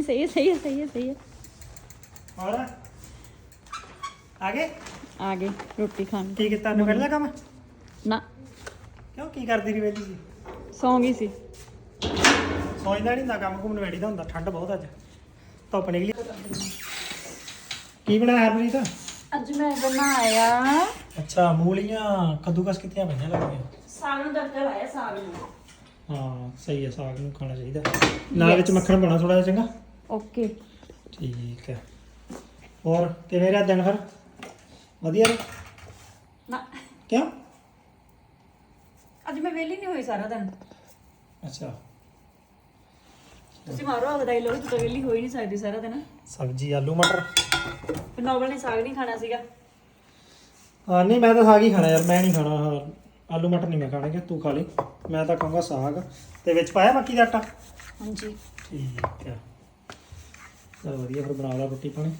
ਨਹੀਂ ਸਹੀ ਹੈ ਸਹੀ ਹੈ ਸਹੀ ਹੈ ਸਹੀ ਹੈ। ਹੋਰ? ਆਗੇ ਆ ਗਏ ਰੋਟੀ ਖਾਣ। ਕੀ ਕੀਤਾ ਨੇ ਪਹਿਲਾਂ ਕੰਮ? ਨਾ। ਕਿਉਂ ਕੀ ਕਰਦੀ ਰਹੀ ਵੇਲੀ ਜੀ ਸੌਂ ਗਈ ਸੀ। ਸੋਚਦਾ ਨਹੀਂ ਹੁੰਦਾ ਕੰਮ ਘੁੰਮ ਨਵੇੜੀ ਦਾ ਹੁੰਦਾ ਠੰਡ ਬਹੁਤ ਅੱਜ। ਧੁੱਪ ਨਿਕਲੀ। ਕੀ ਬਣਾਇਆ ਹਰਪ੍ਰੀਤ? ਅੱਜ ਮੈਂ ਬਣਾਇਆ। ਅੱਛਾ ਮੂਲੀਆਂ ਕੱਦੂਕਸ ਕਿੱਥੀਆਂ ਪਈਆਂ ਲੱਗਦੀਆਂ? ਸਾਗ ਨੂੰ ਤੜਕਾ ਲਾਇਆ ਸਾਗ ਨੂੰ। ਹਾਂ ਸਹੀ ਹੈ ਸਾਗ ਨੂੰ ਖਾਣਾ ਚਾਹੀਦਾ। ਨਾਲ ਵਿੱਚ ਮੱਖਣ ਪਾਉਣਾ ਥੋੜਾ ਜਿਹਾ ਚੰਗਾ? ਓਕੇ ਠੀਕ ਹੈ। ਹੋਰ ਕਿਵੇਂ ਰਿਹਾ ਦਿਨ ਫਿਰ? ਵਧੀਆ ਰਿਹਾ? ਨਾ। ਕਿਉਂ? ਅੱਜ ਮੈਂ ਵਿਹਲੀ ਨਹੀਂ ਹੋਈ ਸਾਰਾ ਦਿਨ। ਅੱਛਾ। ਤੁਸੀਂ ਮਾਰੋ ਆਪਦਾ ਡਾਇਲੋਗ ਤੂੰ ਤਾਂ ਵਿਹਲੀ ਹੋਈ ਨਹੀਂ ਸਕਦੀ ਸਾਰਾ ਦਿਨ। ਸਬਜ਼ੀ ਆਲੂ ਮਟਰ? ਫਿਰ ਨੋਬਲ ਨੇ ਸਾਗ ਨਹੀਂ ਖਾਣਾ ਸੀਗਾ। ਹਾਂ ਨਹੀਂ ਮੈਂ ਤਾਂ ਸਾਗ ਹੀ ਖਾਣਾ ਯਾਰ ਮੈਂ ਨਹੀਂ ਖਾਣਾ ਆਲੂ ਮਟਰ ਨਹੀਂ ਮੈਂ ਖਾਣੇ ਕਿ ਤੂੰ ਖਾ ਲਈ। ਮੈਂ ਤਾਂ ਖਾਊਂਗਾ ਸਾਗ। ਤੇ ਵਿੱਚ ਪਾਇਆ ਮੱਕੀ ਦਾ ਆਟਾ? ਹਾਂਜੀ। ਠੀਕ ਹੈ। ਚਲ ਵਧੀਆ ਫਿਰ ਬਣਾ ਲਾ ਰੋਟੀ ਪਾਣੀ।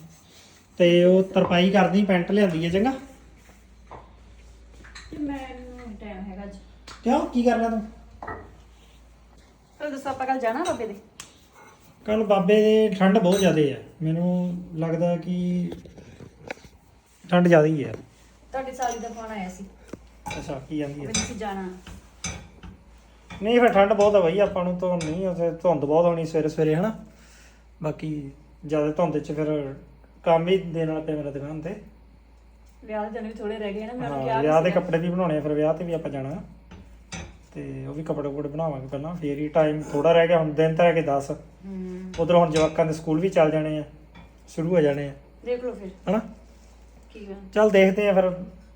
ਤੇ ਉਹ ਤਰਪਾਈ ਕਰਦੀ ਪੈਂਟ ਲਿਆਂਦੀ ਹੈ ਚੰਗਾ? ਮੈਨੂੰ ਟਾਈਮ ਹੈਗਾ ਅੱਜ ਕਿਉਂ? ਕੀ ਕਰਨਾ ਤੂੰ? ਫਿਰ ਦੱਸੋ ਆਪਾਂ ਕੱਲ ਜਾਣਾ ਬਾਬੇ ਦੇ? ਕੱਲ ਬਾਬੇ ਦੇ ਠੰਡ ਬਹੁਤ ਜ਼ਿਆਦਾ ਹੈ ਮੈਨੂੰ ਲੱਗਦਾ ਕਿ ਠੰਡ ਜ਼ਿਆਦਾ ਹੀ ਹੈ ਤੁਹਾਡੀ ਸਾਲੀ ਦਾ ਫੋਨ ਆਇਆ ਸੀ। ਅੱਛਾ ਕੀ ਜਾਂਦੀ ਵੀ ਹੈ ਤੁਸੀਂ ਜਾਣਾ। ਨਹੀਂ ਫਿਰ ਠੰਡ ਬਹੁਤ ਆ ਬਈ ਆਪਾਂ ਨੂੰ ਤਾਂ ਨਹੀਂ ਉਥੇ ਧੁੰਦ ਬਹੁਤ ਹੋਣੀ ਸਵੇਰੇ ਸਵੇਰੇ ਹਨਾ? ਬਾਕੀ ਜ਼ਿਆਦਾ ਧੁੰਦ 'ਚ ਫਿਰ ਕੰਮ ਹੀ ਦੇਣ ਪਿਆ ਮੇਰਾ ਦੁਕਾਨ ਤੇ। ਵਿਆਹ ਦੇ ਦਿਨ ਵੀ ਥੋੜੇ ਰਹਿ ਗਏ ਨਾ ਮੈਂ ਉਹਨੂੰ ਕਿਹਾ ਵਿਆਹ ਦੇ। ਕੱਪੜੇ ਵੀ ਬਣਾਉਣੇ ਆ ਫਿਰ ਵਿਆਹ ਤੇ ਵੀ ਆਪਾਂ ਜਾਣਾ। ਤੇ ਉਹ ਵੀ ਕੱਪੜੇ ਕੁਪੜੇ ਬਣਾਵਾਂਗੇ ਪਹਿਲਾਂ ਫੇਰ ਹੀ ਟਾਈਮ ਥੋੜਾ ਰਹਿ ਗਿਆ ਹੁਣ ਦਿਨ ਤਾਂ ਰਹਿ ਗਏ 10 ਹੂੰ। ਉਧਰ ਹੁਣ ਜਵਾਕਾਂ ਦੇ ਸਕੂਲ ਵੀ ਚੱਲ ਜਾਣੇ ਆ ਸ਼ੁਰੂ ਹੋ ਜਾਣੇ ਆ। ਦੇਖ ਲਓ ਫਿਰ। ਹਨਾ? ਕੀ ਗਾ ਚੱਲ ਦੇਖਦੇ ਆ ਫਿਰ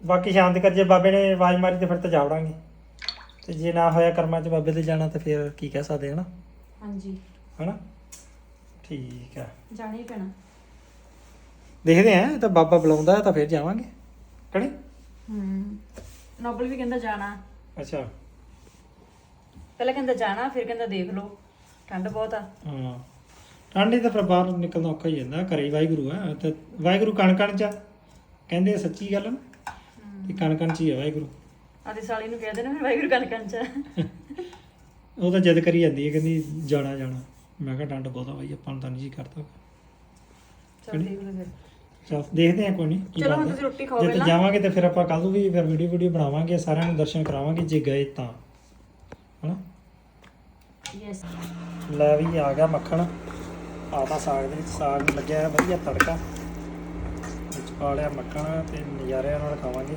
ਬਾਕੀ ਸ਼ਾਂਤ ਕਰ ਜੇ ਬਾਬੇ ਨੇ ਆਵਾਜ਼ ਮਾਰੀ ਤੇ ਫਿਰ ਤਾਂ ਜਾਵੜਾਂਗੇ। ਤੇ ਜੇ ਨਾ ਹੋਇਆ ਕਰਮਾਂ 'ਚ ਬਾਬੇ ਤੇ ਜਾਣਾ ਤੇ ਫਿਰ ਕੀ ਕਹਿ ਸਕਦੇ ਹਨਾ? ਹਾਂਜੀ। ਹਨਾ? ਠੀਕ ਆ। ਜਾਣਾ ਹੀ ਪੈਣਾ। ਦੇਖਦੇ ਆ ਤਾਂ ਬਾਬਾ ਬੁਲਾਉਂਦਾ ਤਾਂ ਫਿਰ ਜਾਵਾਂਗੇ। ਕਣੀ ਹੂੰ। ਨੋਬਲ ਵੀ ਕਹਿੰਦਾ ਜਾਣਾ। ਅੱਛਾ। ਪਹਿਲਾਂ ਕਹਿੰਦਾ ਜਾਣਾ ਫਿਰ ਕਹਿੰਦਾ ਦੇਖ ਲਓ। ਠੰਡ ਬਹੁਤ ਆ। ਹਾਂ। ਠੰਡੀ ਤਾਂ ਫਿਰ ਬਾਹਰ ਨਿਕਲਣਾ ਔਖਾ ਹੀ ਜਾਂਦਾ ਘਰੇ ਹੀ ਵਾਹਿਗੁਰੂ ਆ। ਤੇ ਵਾਹਿਗੁਰੂ ਕਣ ਕਣ ਚ ਆ। ਕਹਿੰਦੇ ਆ ਸੱਚੀ ਗੱਲ ਨਾ। ਕਿ ਕਣ ਕਣ ਚ ਹੀ ਆ ਵਾਹਿਗੁਰੂ। ਆਦੀ ਸਾਲੀ ਨੂੰ ਕਹਿ ਦੇਣਾ ਫਿਰ ਵਾਹਿਗੁਰੂ ਗੱਲ ਕੰਚ ਉਹ ਤਾਂ ਜਿੱਦ ਕਰੀ ਜਾਂਦੀ ਹੈ ਕਹਿੰਦੀ ਜਾਣਾ ਜਾਣਾ। ਮੈਂ ਕਿਹਾ ਡੰਡ ਬਹੁਤਾ ਬਾਈ ਆਪਾਂ ਨੂੰ ਤਾਂ ਨਹੀਂ ਜੀ ਕਰਦਾ ਚਲ ਦੇਖ ਲਓ ਫਿਰ। ਚਲ ਦੇਖਦੇ ਆ ਕੋਈ ਨਹੀਂ ਕੀ ਚਲੋ ਹੁਣ ਬਣਦਾ। ਤੁਸੀਂ ਰੋਟੀ ਖਾਓ ਜੇ ਤੇ ਪਹਿਲਾਂ। ਜਾਵਾਂਗੇ ਤੇ ਫਿਰ ਆਪਾਂ ਕੱਲ ਨੂੰ ਵੀ ਫਿਰ ਵੀਡੀਓ ਵੀਡੀਓ ਬਣਾਵਾਂਗੇ ਸਾਰਿਆਂ ਨੂੰ ਦਰਸ਼ਨ ਕਰਾਵਾਂਗੇ ਜੇ ਗਏ ਤਾਂ। ਹਨਾ? ਯੈਸ ਲੈ ਵੀ ਆ ਗਿਆ ਮੱਖਣ। ਆਤਾ ਸਾਗ ਦੇ ਵਿੱਚ ਸਾਗ ਨੂੰ ਲੱਗਿਆ ਹੈ ਵਧੀਆ ਤੜਕਾ। ਵਿੱਚ ਪਾ ਲਿਆ ਮੱਖਣ ਤੇ ਨਜ਼ਾਰਿਆਂ ਨਾਲ ਖਾਵਾਂਗੇ।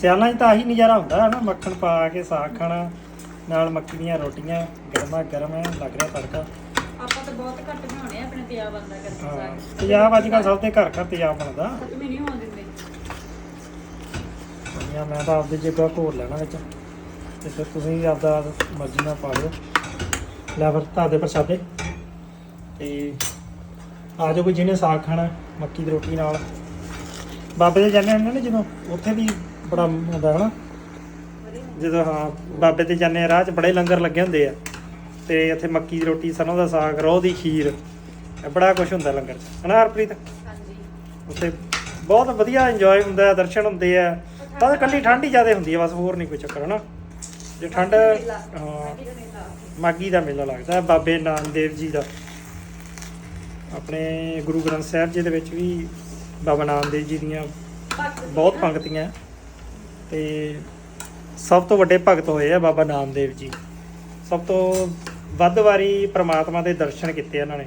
ਸਿਆਲਾਂ 'ਚ ਤਾਂ ਆਹੀ ਨਜ਼ਾਰਾ ਹੁੰਦਾ ਹੈ ਨਾ ਮੱਖਣ ਪਾ ਕੇ ਸਾਗ ਖਾਣਾ ਨਾਲ ਮੱਕੀ ਦੀਆਂ ਰੋਟੀਆਂ ਗਰਮਾ ਗਰਮ ਹੈ ਲੱਗ ਰਿਹਾ ਤੜਕਾ। ਬਣਾਉਣੇ ਆ ਆਪਣੇ ਤਿਆਰ ਬੰਦਾ ਕਰਕੇ ਹਾਂ ਸਾਗ ਪੰਜਾਬ ਅੱਜ ਕੱਲ੍ਹ ਸਭ ਦੇ ਘਰ ਘਰ ਪੰਜਾਬ ਬਣਦਾ। ਖਤਮ ਹੀ ਨਹੀਂ ਹੋਣ ਦਿੰਦੇ। ਵਧੀਆ ਮੈਂ ਤਾਂ ਆਪਦੇ ਜੇਗਾ ਘੋਲ ਲੈਣਾ ਵਿੱਚ। ਤੇ ਫਿਰ ਤੁਸੀਂ ਵੀ ਆਪਦਾ ਮਰਜ਼ੀ ਨਾਲ ਪਾ ਲਿਓ ਲੈ ਫਿਰ ਤੁਹਾਡੇ ਪ੍ਰਸ਼ਾਦੇ। ਤੇ ਆ ਜਾਓ ਕੋਈ ਜਿਹਨੇ ਸਾਗ ਖਾਣਾ ਮੱਕੀ ਦੀ ਰੋਟੀ ਨਾਲ। ਬਾਬੇ ਦੇ ਜਾਂਦੇ ਹੁੰਦੇ ਨੇ ਜਦੋਂ ਉੱਥੇ ਵੀ ਬੜਾ ਹੁੰਦਾ ਹਨਾ ਜਦੋਂ ਹਾਂ ਬਾਬੇ ਤੇ ਜਾਂਦੇ ਆ ਰਾਹ 'ਚ ਬੜੇ ਲੰਗਰ ਲੱਗੇ ਹੁੰਦੇ ਆ। ਤੇ ਉੱਥੇ ਮੱਕੀ ਦੀ ਰੋਟੀ ਸਰੋਂ ਦਾ ਸਾਗ ਰੋਹ ਦੀ ਖੀਰ। ਬੜਾ ਕੁਝ ਹੁੰਦਾ ਲੰਗਰ 'ਚ। ਹਨਾ ਹਰਪ੍ਰੀਤ? ਹਾਂਜੀ। ਉੱਥੇ ਬਹੁਤ ਵਧੀਆ ਇੰਜੋਏ ਹੁੰਦਾ ਹੈ ਦਰਸ਼ਨ ਹੁੰਦੇ ਆ। ਬਸ ਕੱਲੀ ਠੰਡ ਹੀ ਜ਼ਿਆਦਾ ਹੁੰਦੀ ਹੈ ਬਸ ਹੋਰ ਨਹੀਂ ਕੋਈ ਚੱਕਰ ਹਨਾ ਜੇ ਠੰਡ ਮਾਗੀ ਦਾ ਮੇਲਾ। ਲੱਗਦਾ ਹੈ ਬਾਬੇ ਨਾਨਕ ਜੀ ਦਾ। ਆਪਣੇ ਗੁਰੂ ਗ੍ਰੰਥ ਸਾਹਿਬ ਜੀ ਦੇ ਵਿੱਚ ਵੀ ਬਾਬਾ ਨਾਨਕ ਦੇਵ ਜੀ ਦੀਆਂ ਬਹੁਤ ਪੰਕਤੀਆਂ। ਤੇ ਸਭ ਤੋਂ ਵੱਡੇ ਭਗਤ ਹੋਏ ਆ ਬਾਬਾ ਨਾਮਦੇਵ ਜੀ। ਸਭ ਤੋਂ ਵੱਧ ਵਾਰੀ ਪ੍ਰਮਾਤਮਾ ਦੇ ਦਰਸ਼ਨ ਕੀਤੇ ਇਹਨਾਂ ਨੇ।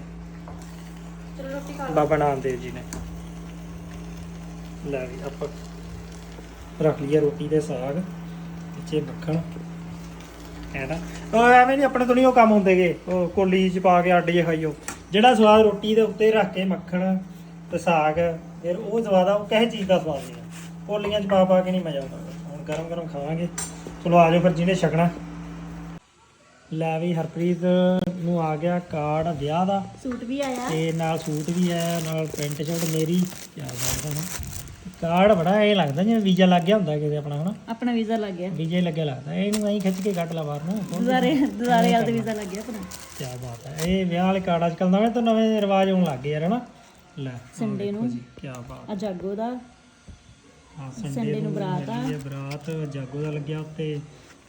ਚਲੋ ਰੋਟੀ ਖਾ ਲਓ। ਬਾਬਾ ਨਾਮਦੇਵ ਜੀ ਨੇ। ਲੈ ਵੀ ਆਪਾਂ ਰੱਖ ਲਈਏ ਰੋਟੀ ਤੇ ਸਾਗ, ਵਿੱਚੇ ਮੱਖਣ ਐਨਾ ਉਹ ਐਵੇਂ ਨਹੀਂ, ਆਪਣੇ ਤੋਂ ਨਹੀਂ ਉਹ ਕੰਮ ਹੁੰਦੇਗੇ ਉਹ ਕੋਲੀ ਚ ਪਾ ਕੇ ਆਡੇ ਜੇ ਖਾਈਓ। ਜਿਹੜਾ ਸਵਾਦ ਰੋਟੀ ਦੇ ਉੱਤੇ ਰੱਖ ਕੇ ਮੱਖਣ ਤੇ ਸਾਗ, ਫਿਰ ਉਹ ਸਵਾਦ ਆ, ਉਹ ਕਿਸੇ ਚੀਜ਼ ਦਾ ਸਵਾਦ ਨਹੀਂ ਆ। ਕੋਲੀਆਂ ਚ ਪਾ ਪਾ ਕੇ ਨਹੀਂ ਮਜ਼ਾ ਆਉਂਦਾ। ਹੁਣ ਗਰਮ ਗਰਮ ਖਾਵਾਂਗੇ। ਚਲੋ ਆ ਜਾਓ ਫਿਰ ਜਿਹਨੇ ਛਕਣਾ। ਲੈ ਵੀ ਹਰਪ੍ਰੀਤ ਨੂੰ ਆ ਗਿਆ ਕਾਰਡ ਵਿਆਹ ਦਾ। ਸੂਟ ਵੀ ਆਇਆ। ਤੇ ਨਾਲ ਸੂਟ ਵੀ ਹੈ ਨਾਲ ਪੈਂਟ ਸ਼ਰਟ ਮੇਰੀ। ਕੀ ਬਾਤ ਹੈ ਕਾਰਡ ਬੜਾ ਇਹ ਲੱਗਦਾ ਜਿਵੇਂ ਵੀਜ਼ਾ ਲੱਗ ਗਿਆ ਹੁੰਦਾ ਕਿਤੇ ਆਪਣਾ ਹਨਾ? ਆਪਣਾ ਵੀਜ਼ਾ ਲੱਗ ਗਿਆ। ਵੀਜ਼ਾ ਹੀ ਲੱਗਿਆ ਲੱਗਦਾ। ਇਹਨੂੰ ਐਂ ਖਿੱਚ ਕੇ ਕੱਟ ਲਾ ਬਾਹਰ ਨੂੰ। ਦੁਜ਼ਾਰੇ ਦੁਜ਼ਾਰੇ ਵਾਲਾ ਵੀਜ਼ਾ ਲੱਗ ਗਿਆ ਆਪਣਾ। ਕੀ ਬਾਤ ਹੈ। ਇਹ ਵਿਆਹ ਵਾਲੇ ਕਾਰਡ ਅੱਜ ਕੱਲ ਨਵੇਂ ਤੋਂ ਨਵੇਂ ਰਿਵਾਜ ਹੋਣ ਲੱਗ ਗਏ ਯਾਰ ਹਨਾ? ਲੈ ਸੰਡੇ ਨੂੰ। ਕੀ ਬਾਤ। ਆ ਜਾਗੋ ਦਾ। ਹਾਂ ਸੰਡੇ ਨੂੰ ਬਰਾਤ ਆ। ਇਹ ਬਰਾਤ। ਜਾਗੋ ਦਾ ਲੱਗਿਆ ਉੱਤੇ।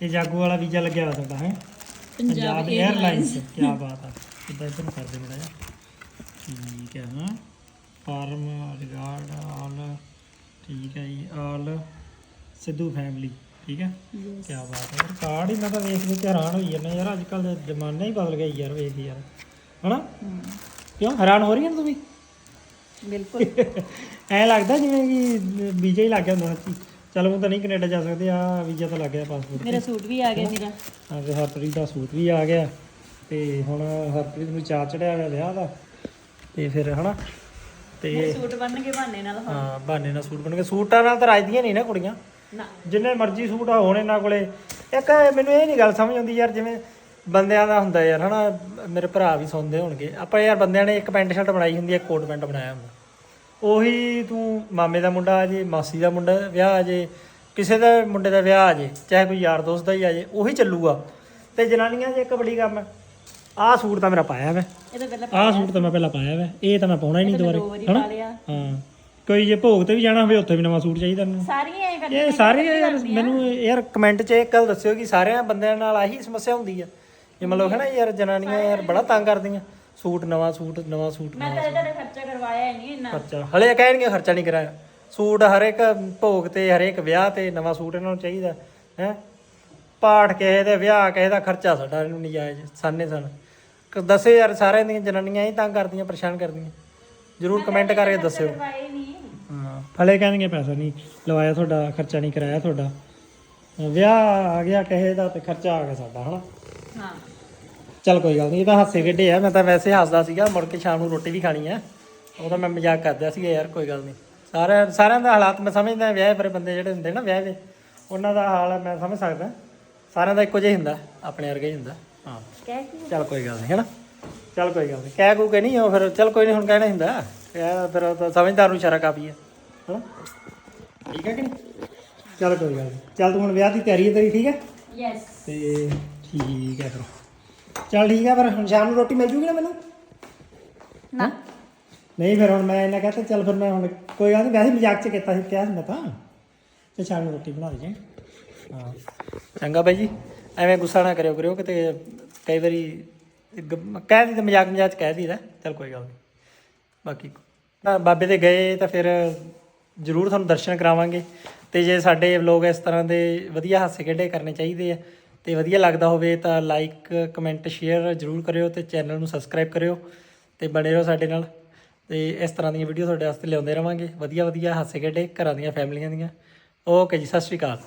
ਇਹ ਜਾਗੋ ਵਾਲਾ ਵੀਜ਼ਾ ਲੱਗਿਆ ਹੋਇਆ ਤੁਹਾਡਾ ਹੈ? ਪੰਜਾਬ 에ਅਰਲਾਈਨਸ ਕੀ ਬਾਤ ਆ। ਇਦਾਂ ਨੂੰ ਕਰਦੇ ਬੜਾ ਜਿਹਾ ਠੀਕ ਹੈ ਹਾਂ ਫਾਰਮ ਰਿਗਾਰਡ ਆਲ ਠੀਕ ਹੈ ਜੀ ਆਲ ਸਿੱਧੂ ਫੈਮਿਲੀ ਠੀਕ ਹੈ। ਕੀ ਬਾਤ ਹੈ ਕਾਰਡ ਮੈਂ ਤਾਂ ਵੇਖ ਕੇ ਹੈਰਾਨ ਹੋਈ ਜਾਂਦਾ ਯਾਰ ਅੱਜ ਕੱਲ ਦਾ ਜ਼ਮਾਨਾ ਹੀ ਬਦਲ ਗਿਆ ਯਾਰ ਵੇਖ ਯਾਰ। ਹਨਾ? ਕਿਉਂ? ਹੈਰਾਨ ਹੋ ਰਹੀ ਹੈ ਤੂੰ ਵੀ ਬਿਲਕੁਲ। ਐ ਲੱਗਦਾ ਜਿਵੇਂ ਕਿ ਵੀਜ਼ਾ ਹੀ ਲੱਗ ਗਿਆ ਹੁੰਦਾ ਸੀ ਚਲ ਉਹ ਤਾਂ ਨਹੀਂ ਕੈਨੇਡਾ ਜਾ ਸਕਦੇ ਆ ਵੀਜ਼ਾ ਤਾਂ ਲੱਗ ਗਿਆ ਪਾਸਪੋਰਟ ਮੇਰਾ ਸੂਟ ਵੀ ਆ ਗਿਆ ਸੀਗਾ। ਹਾਂ ਤੇ ਹਰਪ੍ਰੀਤ ਦਾ ਸੂਟ ਵੀ ਆ ਗਿਆ। ਤੇ ਹੁਣ ਹਰਪ੍ਰੀਤ ਨੂੰ ਚਾਅ ਚੜਿਆ ਹੋਇਆ ਵਿਆਹ ਦਾ। ਤੇ ਫਿਰ ਹਨਾ? ਤੇ ਸੂਟ ਬੰਨ ਕੇ ਬਹਾਨੇ ਨਾਲ ਹਾਂ ਬਹਾਨੇ ਨਾਲ ਸੂਟ ਬਣ ਕੇ ਸੂਟਾਂ ਨਾਲ ਤਾਂ ਰਾਜਦੀਆਂ ਨਹੀਂ ਨਾ ਕੁੜੀਆਂ। ਨਾ। ਜਿੰਨੇ ਮਰਜ਼ੀ ਸੂਟ ਆ ਹੋਣ ਇਹਨਾਂ ਕੋਲੇ। ਇੱਕ ਮੈਨੂੰ ਇਹ ਨਹੀਂ ਗੱਲ ਸਮਝ ਆਉਂਦੀ ਯਾਰ ਜਿਵੇਂ ਬੰਦਿਆਂ ਦਾ ਹੁੰਦਾ ਯਾਰ ਹਨਾ? ਮੇਰੇ ਭਰਾ ਵੀ ਸੁਣਦੇ ਹੋਣਗੇ। ਆਪਾਂ ਯਾਰ ਬੰਦਿਆਂ ਨੇ ਇੱਕ ਪੈਂਟ ਸ਼ਰਟ ਬਣਾਈ ਹੁੰਦੀ ਹੈ ਕੋਟ ਪੈਂਟ ਬਣਾਇਆ ਹੁੰਦਾ। ਉਹੀ ਤੂੰ ਮਾਮੇ ਦਾ ਮੁੰਡਾ ਆ ਜੇ ਮਾਸੀ ਦਾ ਮੁੰਡਾ ਵਿਆਹ ਆ ਜੇ ਕਿਸੇ ਦਾ ਮੁੰਡੇ ਦਾ ਵਿਆਹ ਆ ਜੇ ਚਾਹੇ ਕੋਈ ਯਾਰ ਦੋਸਤ ਦਾ ਹੀ ਆ ਜੇ ਉਹੀ ਚੱਲੂਗਾ। ਤੇ ਜਨਾਨੀਆਂ ਇੱਕ ਵੱਡੀ ਕੰਮ ਆਹ ਸੂਟ ਤਾਂ ਮੇਰਾ ਪਾਇਆ ਵਾ ਇਹ ਤਾਂ ਪਹਿਲਾਂ ਆਹ ਸੂਟ ਤਾਂ ਮੈਂ ਪਹਿਲਾਂ ਪਾਇਆ ਵਾ ਇਹ ਤਾਂ ਮੈਂ ਪਾਉਣਾ ਹੀ ਨਹੀਂ ਦੁਬਾਰੇ ਹਾਂ। ਕੋਈ ਜੇ ਭੋਗ ਤੇ ਵੀ ਜਾਣਾ ਹੋਵੇ ਉੱਥੇ ਵੀ ਨਵਾਂ ਸੂਟ ਚਾਹੀਦਾ ਮੈਨੂੰ। ਸਾਰੀਆਂ ਐ ਕਰਦੀਆਂ ਇਹ ਸਾਰੇ ਯਾਰ ਮੈਨੂੰ ਯਾਰ ਕਮੈਂਟ 'ਚ ਇੱਕ ਗੱਲ ਦੱਸਿਓ ਕਿ ਸਾਰਿਆਂ ਬੰਦਿਆਂ ਨਾਲ ਆਹੀ ਸਮੱਸਿਆ ਹੁੰਦੀ ਆ। ਇਹ ਮਤਲਬ ਹੈ ਨਾ ਯਾਰ ਜਨਾਨੀਆਂ ਯਾਰ ਬੜਾ ਤੰਗ ਕਰਦੀਆਂ। ਸੂਟ ਨਵਾਂ ਸੂਟ ਨਵਾਂ ਸੂਟ ਮੈਂ ਤਾਂ ਇਹਦਾ ਕਰਵਾਇਆ ਹੀ ਨਹੀਂ ਇੰਨਾ ਖਰਚਾ। ਹਲੇ ਕਹਿਣਗੇ ਖਰਚਾ ਨਹੀਂ ਕਰਾਇਆ। ਸੂਟ ਹਰ ਇੱਕ ਭੋਗ ਤੇ ਹਰੇਕ ਵਿਆਹ ਤੇ ਨਵਾਂ ਸੂਟ ਇਹਨਾਂ ਨੂੰ ਚਾਹੀਦਾ ਹੈ? ਪਾਠ ਕਿਸੇ ਦੇ ਵਿਆਹ ਕਿਸੇ ਦਾ ਖਰਚਾ ਸਾਡਾ ਇਹਨੂੰ ਨਜਾਇਜ਼ ਸਾਨੇ ਸਨ। ਦੱਸੇ ਯਾਰ ਸਾਰਿਆਂ ਦੀਆਂ ਜਨਾਨੀਆਂ ਹੀ ਤੰਗ ਕਰਦੀਆਂ ਪਰੇਸ਼ਾਨ ਕਰਦੀਆਂ। ਜਰੂਰ ਕਮੈਂਟ ਕਰਕੇ ਦੱਸਿਓ। ਕਰਵਾਇਆ ਹੀ ਨਹੀਂ। ਹਾਂ ਹਲੇ ਕਹਿਣਗੇ ਪੈਸਾ ਨਹੀਂ ਲਵਾਇਆ ਤੁਹਾਡਾ ਖਰਚਾ ਨਹੀਂ ਕਰਾਇਆ ਤੁਹਾਡਾ। ਵਿਆਹ ਆ ਗਿਆ ਕਿਸੇ ਦਾ ਤੇ ਖਰਚਾ ਆ ਗਿਆ ਸਾਡਾ ਹਨਾ? ਹਾਂ। ਚੱਲ ਕੋਈ ਗੱਲ ਨਹੀਂ ਇਹ ਤਾਂ ਹਾਸੇ ਖੇਡੇ ਆ ਮੈਂ ਤਾਂ ਵੈਸੇ ਹੱਸਦਾ ਸੀਗਾ ਮੁੜ ਕੇ ਸ਼ਾਮ ਨੂੰ ਰੋਟੀ ਵੀ ਖਾਣੀ ਆ। ਉਹ ਤਾਂ ਮੈਂ ਮਜ਼ਾਕ ਕਰਦਾ ਸੀਗਾ ਯਾਰ ਕੋਈ ਗੱਲ ਨਹੀਂ। ਸਾਰਿਆਂ ਸਾਰਿਆਂ ਦਾ ਹਾਲਾਤ ਮੈਂ ਸਮਝਦਾ ਵਿਆਹ ਪਰ ਬੰਦੇ ਜਿਹੜੇ ਹੁੰਦੇ ਨਾ ਵਿਆਹ ਦੇ ਉਹਨਾਂ ਦਾ ਹਾਲ ਮੈਂ ਸਮਝ ਸਕਦਾ। ਸਾਰਿਆਂ ਦਾ ਇੱਕੋ ਜਿਹਾ ਹੁੰਦਾ ਆਪਣੇ ਵਰਗਾ ਹੀ ਹੁੰਦਾ। ਹਾਂ। ਚੱਲ ਕੋਈ ਗੱਲ ਨਹੀਂ ਹੈਨਾ? ਚੱਲ ਕੋਈ ਗੱਲ ਨਹੀਂ। ਕਹਿ ਕੂ ਕੇ ਨਹੀਂ ਉਹ ਫਿਰ ਚੱਲ ਕੋਈ ਨਹੀਂ ਹੁਣ ਕਹਿਣਾ ਹੁੰਦਾ। ਕਹਿ ਫਿਰ ਤਾਂ ਸਮਝਦਾਰ ਨੂੰ ਇਸ਼ਾਰਾ ਕਾਫੀ ਹੈ ਠੀਕ ਹੈ ਕਿ ਨਹੀਂ? ਚੱਲ ਕੋਈ ਗੱਲ ਨਹੀਂ। ਚੱਲ ਤੂੰ ਹੁਣ ਵਿਆਹ ਦੀ ਤਿਆਰੀ ਹੈ ਤੇਰੀ ਠੀਕ ਹੈ? ਯੈਸ ਤੇ ਠੀਕ ਹੈ ਫਿਰ। ਚੱਲ ਠੀਕ ਹੈ ਫਿਰ ਹੁਣ ਸ਼ਾਮ ਨੂੰ ਰੋਟੀ ਮਿਲ ਜੂਗੀ ਨਾ ਮੈਨੂੰ? ਨਾ। ਨਹੀਂ ਫਿਰ ਹੁਣ ਮੈਂ ਇਹਨਾਂ ਕਹਤਾ, ਚੱਲ ਫਿਰ ਮੈਂ ਹੁਣ ਕੋਈ ਗੱਲ ਨਹੀਂ ਵੈਸੇ ਮਜ਼ਾਕ ਚ ਕੀਤਾ ਸੀ, ਕਿਹਾ ਸੀ ਮੈਂ ਤਾਂ। ਤੇ ਸ਼ਾਮ ਨੂੰ ਰੋਟੀ ਬਣਾ ਲਈ ਹਾਂ। ਚੰਗਾ ਬਾਈ ਜੀ, ਐਵੇਂ ਗੁੱਸਾ ਨਾ ਕਰਿਓ ਕਰਿਓ ਕਿਤੇ ਕਈ ਵਾਰੀ ਕਹਿ ਦੀ ਤਾਂ ਮਜ਼ਾਕ ਮਜ਼ਾਕ 'ਚ ਕਹਿ ਦੀਦਾ ਚੱਲ ਕੋਈ ਗੱਲ ਨਹੀਂ ਬਾਕੀ ਬਾਬੇ ਦੇ ਗਏ ਤਾਂ ਫਿਰ ਜ਼ਰੂਰ ਤੁਹਾਨੂੰ ਦਰਸ਼ਨ ਕਰਾਵਾਂਗੇ। ਤੇ ਜੇ ਸਾਡੇ ਵਲੋਗ ਇਸ ਤਰ੍ਹਾਂ ਦੇ ਵਧੀਆ ਹਾਸੇ ਖੇਡੇ ਕਰਨੇ ਚਾਹੀਦੇ ਆ, ਤੇ ਵਧੀਆ ਲੱਗਦਾ ਹੋਵੇ ਤਾਂ ਲਾਈਕ ਕਮੈਂਟ ਸ਼ੇਅਰ ਜ਼ਰੂਰ ਕਰਿਓ ਤੇ ਚੈਨਲ ਨੂੰ ਸਬਸਕ੍ਰਾਈਬ ਕਰਿਓ। ਤੇ ਬਣੇ ਰਹੋ ਸਾਡੇ ਨਾਲ। ਤੇ ਇਸ ਤਰ੍ਹਾਂ ਦੀਆਂ ਵੀਡੀਓ ਤੁਹਾਡੇ ਵਾਸਤੇ ਲਿਆਉਂਦੇ ਰਵਾਂਗੇ। ਵਧੀਆ ਵਧੀਆ ਹਾਸੇ ਖੇਡੇ ਘਰਾਂ ਦੀਆਂ ਫੈਮਲੀਆਂ ਦੀਆਂ। ਓਕੇ ਜੀ, ਸਤਿ ਸ਼੍ਰੀ ਅਕਾਲ।